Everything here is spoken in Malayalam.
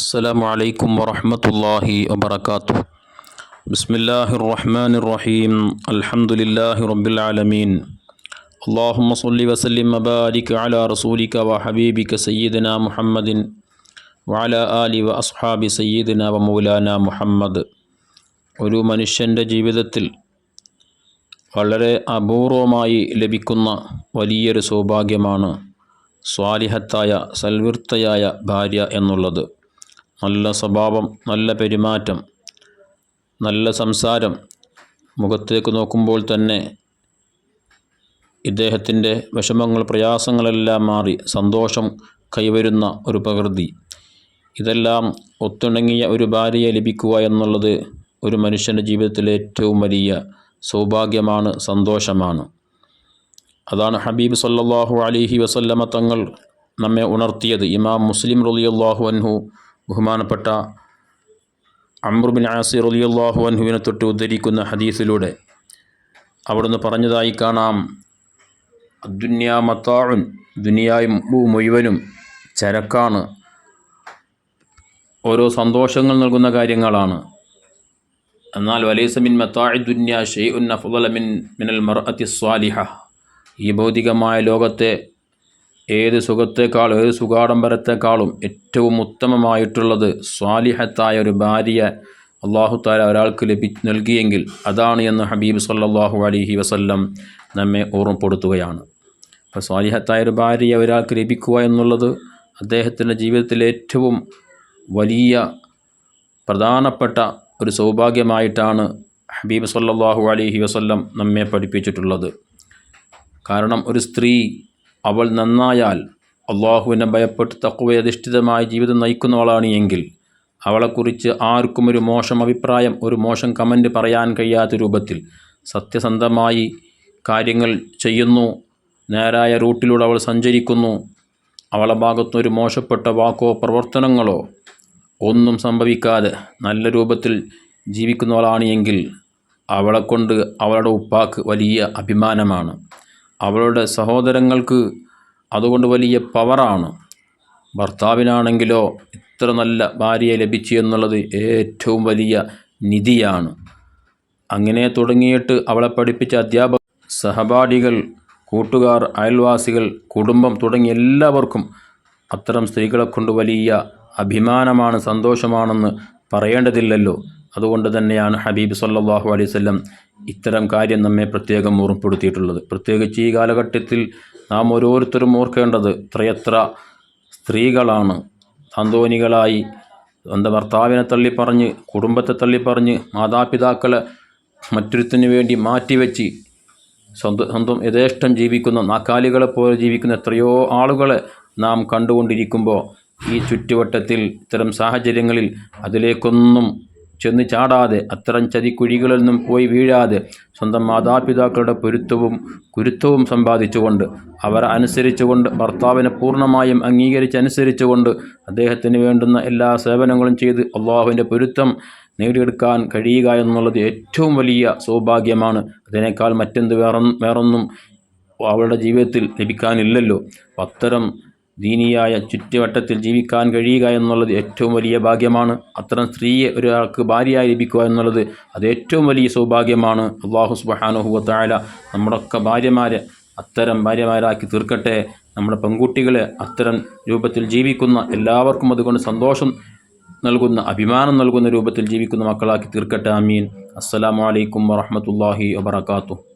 السلام عليكم ورحمة الله وبركاته بسم الله الرحمن الرحيم الحمد لله رب العالمين اللهم صل وسلم وبارك على رسولك وحبيبك سيدنا محمد وعلى آله وأصحاب سيدنا ومولانا മുഹമ്മദ് ഒരു മനുഷ്യൻ്റെ ജീവിതത്തിൽ വളരെ അപൂർവമായി ലഭിക്കുന്ന വലിയൊരു സൗഭാഗ്യമാണ് സ്വാലിഹത്തായ സൽവൃത്തയായ ഭാര്യ എന്നുള്ളത് നല്ല സ്വഭാവം നല്ല പെരുമാറ്റം നല്ല സംസാരം മുഖത്തേക്ക് നോക്കുമ്പോൾ തന്നെ ഇദ്ദേഹത്തിന്റെ വിഷമങ്ങൾ പ്രയാസങ്ങളെല്ലാം മാറി സന്തോഷം കൈവരുന്ന ഒരു പ്രകൃതി. ഇതെല്ലാം ഒത്തിണങ്ങിയ ഒരു ഭാര്യയെ ലഭിക്കുക എന്നുള്ളത് ഒരു മനുഷ്യന്റെ ജീവിതത്തിലെ ഏറ്റവും വലിയ സൗഭാഗ്യമാണ് സന്തോഷമാണ്. അതാണ് ഹബീബ് സല്ലാഹു അലിഹി വസല്ലമ തങ്ങൾ നമ്മെ ഉണർത്തിയത്. ഇമാം മുസ്ലിം റളിയല്ലാഹു അൻഹു ബഹുമാനപ്പെട്ട അമ്രുബിൻ ആസിർ റളിയല്ലാഹു അൻഹുവിനെ തൊട്ട് ഉദ്ധരിക്കുന്ന ഹദീസിലൂടെ അവിടുന്ന് പറഞ്ഞതായി കാണാം. ദുന്യാ മത്താഴുൻ ദുനിയായ് മുഴുവനും ചരക്കാണ്. ഓരോ സന്തോഷങ്ങൾ നൽകുന്ന കാര്യങ്ങളാണ്. എന്നാൽ വലൈസ മിൻ മത്താഇ ദുന്യ ഷെയ്ഉൻ അഫ്ളല മിൻ മിനൽ മർഅത്തി സ്വാലിഹ. ഈ ഭൗതികമായ ലോകത്തെ ഏത് സുഖത്തേക്കാൾ ഏത് സുഖാഡംബരത്തെക്കാളും ഏറ്റവും ഉത്തമമായിട്ടുള്ളത് സ്വാലിഹത്തായ ഒരു ഭാര്യ അള്ളാഹു താല ഒരാൾക്ക് ലഭി നൽകിയെങ്കിൽ അതാണ് എന്ന് ഹബീബ് സല്ലാഹു അലൈഹി വസല്ലം നമ്മെ ഓർമ്മപ്പെടുത്തുകയാണ്. അപ്പോൾ സ്വാലിഹത്തായ ഒരു ഭാര്യ ഒരാൾക്ക് ലഭിക്കുക എന്നുള്ളത് അദ്ദേഹത്തിന്റെ ജീവിതത്തിലെ ഏറ്റവും വലിയ പ്രധാനപ്പെട്ട ഒരു സൗഭാഗ്യമായിട്ടാണ് ഹബീബ് സല്ലാഹു അലൈഹി വസല്ലം നമ്മെ പഠിപ്പിച്ചിട്ടുള്ളത്. കാരണം ഒരു സ്ത്രീ അവൾ നന്നായാൽ അള്ളാഹുവിനെ ഭയപ്പെട്ട് തക്കുവയധിഷ്ഠിതമായ ജീവിതം നയിക്കുന്നവളാണ് എങ്കിൽ അവളെക്കുറിച്ച് ആർക്കും ഒരു മോശം അഭിപ്രായം ഒരു മോശം കമന്റ് പറയാൻ കഴിയാത്ത രൂപത്തിൽ സത്യസന്ധമായി കാര്യങ്ങൾ ചെയ്യുന്നു. നേരായ റൂട്ടിലൂടെ അവൾ സഞ്ചരിക്കുന്നു. അവളെ ഭാഗത്തു ഒരു മോശപ്പെട്ട വാക്കോ പ്രവർത്തനങ്ങളോ ഒന്നും സംഭവിക്കാതെ നല്ല രൂപത്തിൽ ജീവിക്കുന്നവളാണ് എങ്കിൽ അവളെക്കൊണ്ട് അവളുടെ ഉപ്പാക്ക് വലിയ അഭിമാനമാണ്. അവളുടെ സഹോദരങ്ങൾക്ക് അതുകൊണ്ട് വലിയ പവറാണ്. ഭർത്താവിനാണെങ്കിലോ ഇത്ര നല്ല ഭാര്യയെ ലഭിച്ചു എന്നുള്ളത് ഏറ്റവും വലിയ നിധിയാണ്. അങ്ങനെ തുടങ്ങിയിട്ട് അവളെ പഠിപ്പിച്ച അധ്യാപക സഹപാഠികൾ കൂട്ടുകാർ അയൽവാസികൾ കുടുംബം തുടങ്ങിയ എല്ലാവർക്കും അത്തരം സ്ത്രീകളെ കൊണ്ട് വലിയ അഭിമാനമാണ് സന്തോഷമാണെന്ന് പറയേണ്ടതില്ലല്ലോ. അതുകൊണ്ട് തന്നെയാണ് ഹബീബ് സല്ലാഹു അലൈവല്ലം ഇത്തരം കാര്യം നമ്മെ പ്രത്യേകം ഓർമ്മപ്പെടുത്തിയിട്ടുള്ളത്. പ്രത്യേകിച്ച് ഈ കാലഘട്ടത്തിൽ നാം ഓരോരുത്തരും ഓർക്കേണ്ടത് എത്രയെത്ര സ്ത്രീകളാണ്. സന്തോനികളായി സ്വന്തം ഭർത്താവിനെ തള്ളിപ്പറഞ്ഞ് കുടുംബത്തെ തള്ളിപ്പറഞ്ഞ് മാതാപിതാക്കളെ മറ്റൊരുത്തിന് വേണ്ടി മാറ്റിവെച്ച് സ്വന്തം സ്വന്തം യഥേഷ്ടം ജീവിക്കുന്ന നാക്കാലികളെ പോലെ ജീവിക്കുന്ന എത്രയോ ആളുകളെ നാം കണ്ടുകൊണ്ടിരിക്കുമ്പോൾ ഈ ചുറ്റുവട്ടത്തിൽ ഇത്തരം സാഹചര്യങ്ങളിൽ അതിലേക്കൊന്നും ചെന്ന് ചാടാതെ അത്തരം ചതിക്കുഴികളിൽ നിന്നും പോയി വീഴാതെ സ്വന്തം മാതാപിതാക്കളുടെ പൊരുത്തവും കുരുത്തവും സമ്പാദിച്ചുകൊണ്ട് അവരെ അനുസരിച്ചുകൊണ്ട് ഭർത്താവിനെ പൂർണമായും അംഗീകരിച്ചനുസരിച്ചുകൊണ്ട് അദ്ദേഹത്തിന് വേണ്ടുന്ന എല്ലാ സേവനങ്ങളും ചെയ്ത് അള്ളാഹുവിന്റെ പൊരുത്തം നേടിയെടുക്കാൻ കഴിയുക എന്നുള്ളത് ഏറ്റവും വലിയ സൗഭാഗ്യമാണ്. അതിനേക്കാൾ മറ്റെന്ത് വേറെ വേറൊന്നും അവളുടെ ജീവിതത്തിൽ ലഭിക്കാനില്ലല്ലോ. അത്തരം ദീനിയായ ചുറ്റുവട്ടത്തിൽ ജീവിക്കാൻ കഴിയുക എന്നുള്ളത് ഏറ്റവും വലിയ ഭാഗ്യമാണ്. അത്തരം സ്ത്രീയെ ഒരാൾക്ക് ഭാര്യയായി ലഭിക്കുക എന്നുള്ളത് അത് ഏറ്റവും വലിയ സൗഭാഗ്യമാണ്. അള്ളാഹു സുബാനുഹുവത്തായ നമ്മുടെയൊക്കെ ഭാര്യമാരെ അത്തരം ഭാര്യമാരാക്കി തീർക്കട്ടെ. നമ്മുടെ പെൺകുട്ടികളെ അത്തരം രൂപത്തിൽ ജീവിക്കുന്ന എല്ലാവർക്കും അതുകൊണ്ട് സന്തോഷം നൽകുന്ന അഭിമാനം നൽകുന്ന രൂപത്തിൽ ജീവിക്കുന്ന മക്കളാക്കി തീർക്കട്ടെ. അമീൻ അസ്സലാമു അലൈക്കും വറഹമത്തല്ലാഹി വബർക്കാത്തു